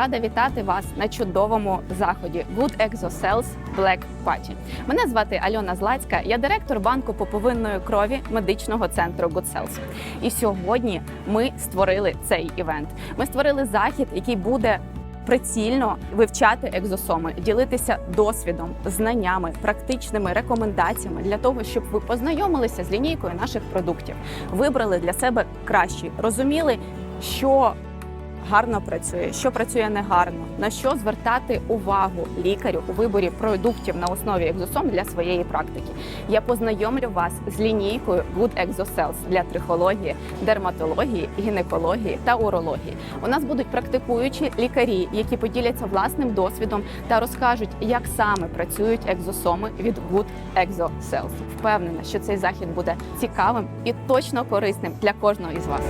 рада вітати вас на чудовому заході Good Exocells Black Party. Мене звати Альона Злацька, я директор банку поповинної крові медичного центру Good Cells. І сьогодні ми створили цей івент. Ми створили захід, який буде прицільно вивчати екзосоми, ділитися досвідом, знаннями, практичними рекомендаціями для того, щоб ви познайомилися з лінійкою наших продуктів, вибрали для себе кращі, розуміли, що гарно працює, що працює негарно, на що звертати увагу лікарю у виборі продуктів на основі екзосом для своєї практики. Я познайомлю вас з лінійкою Good Exocells для трихології, дерматології, гінекології та урології. У нас будуть практикуючі лікарі, які поділяться власним досвідом та розкажуть, як саме працюють екзосоми від Good Exocells. Впевнена, що цей захід буде цікавим і точно корисним для кожного із вас.